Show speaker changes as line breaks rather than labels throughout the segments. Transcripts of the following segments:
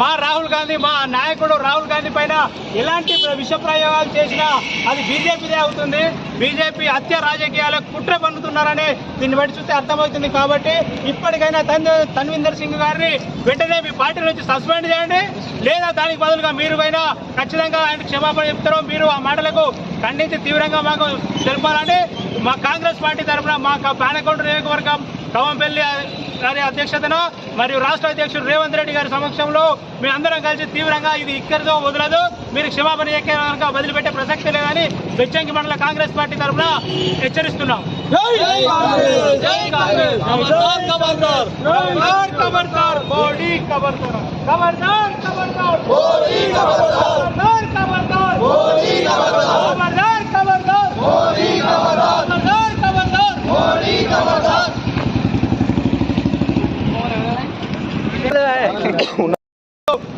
మా రాహుల్ గాంధీ మా నాయకుడు రాహుల్ గాంధీ పైన ఎలాంటి విష ప్రయోగాలు చేసినా అది బీజేపీదే అవుతుంది. బీజేపీ హత్య రాజకీయాలకు కుట్ర పన్నుతున్నారని దీన్ని బట్టి చూస్తే అర్థమవుతుంది కాబట్టి ఇప్పటికైనా తన్ తన్విందర్ సింగ్ గారిని వెంటనే మీ పార్టీ నుంచి సస్పెండ్ చేయండి. లేదా దానికి బదులుగా మీరు పైన ఖచ్చితంగా ఆయన క్షమాపణ చెప్తారో మీరు ఆ మాటలకు ఖండించి తీవ్రంగా మాకు తెలపాలని మా కాంగ్రెస్ పార్టీ తరఫున మా పానకొండ నియోజకవర్గం కవంపల్లి గారి అధ్యక్షతన మరియు రాష్ట్ర అధ్యక్షుడు రేవంత్ రెడ్డి గారి సమక్షంలో మీ అందరం కలిసి తీవ్రంగా ఇది ఇక్కడితో వదలదు. మీరు క్షమాపణ ఎక్కే కనుక వదిలిపెట్టే ప్రసక్తి లేదని బెచ్చంకి మండల కాంగ్రెస్ పార్టీ తరఫున హెచ్చరిస్తున్నాం. ఖబర్దార్ ఖబర్దార్ ఖబర్దార్ మోడీ ఖబర్దార్ ఖబర్దార్ మోడీ ఖబర్దార్ ఖబర్దార్ మోడీ ఖబర్దార్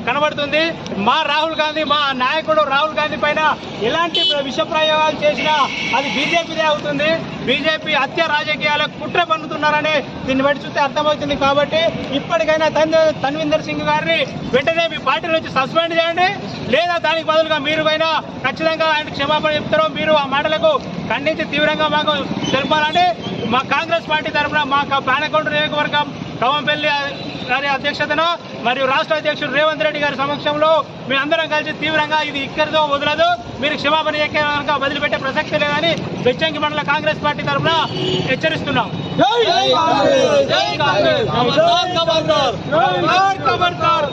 కనబడుతుంది. మా రాహుల్ గాంధీ మా నాయకుడు రాహుల్ గాంధీ పైన ఎలాంటి విష ప్రయోగాలు చేసినా అది బీజేపీదే అవుతుంది. బీజేపీ హత్య రాజకీయాలకు కుట్ర పన్నుతున్నారని దీన్ని బట్టి చూస్తే అర్థమవుతుంది కాబట్టి ఇప్పటికైనా తన్ తన్విందర్ సింగ్ గారిని వెంటనే మీ పార్టీ నుంచి సస్పెండ్ చేయండి. లేదా దానికి బదులుగా మీరు పైన ఖచ్చితంగా ఆయన క్షమాపణ చెప్తారో మీరు ఆ మాటలకు ఖండించి తీవ్రంగా మాకు తెలపాలని మా కాంగ్రెస్ పార్టీ తరఫున మా పానకొండ నియోజకవర్గం కవంపల్లి గారి అధ్యక్షతన మరియు రాష్ట్ర అధ్యక్షుడు రేవంత్ రెడ్డి గారి సమక్షంలో మీ అందరం కలిసి తీవ్రంగా ఇది ఇక్కడితో వదలదు మీరు క్షమాపణ ఎక్కే కనుక వదిలిపెట్టే ప్రసక్తి లేదని బెచ్చంకి మండల కాంగ్రెస్ పార్టీ తరఫున హెచ్చరిస్తున్నాం ఖబర్దార్ ఖబర్దార్ ఖబర్దార్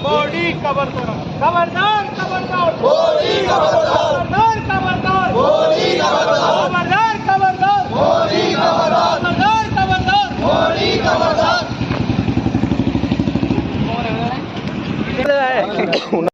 ఖబర్దార్ ఖబర్దార్ మోడీ ఖబర్దార్ ఖబర్దార్ మోడీ ఖబర్దార్ ఖబర్దార్ మోడీ ఖబర్దార్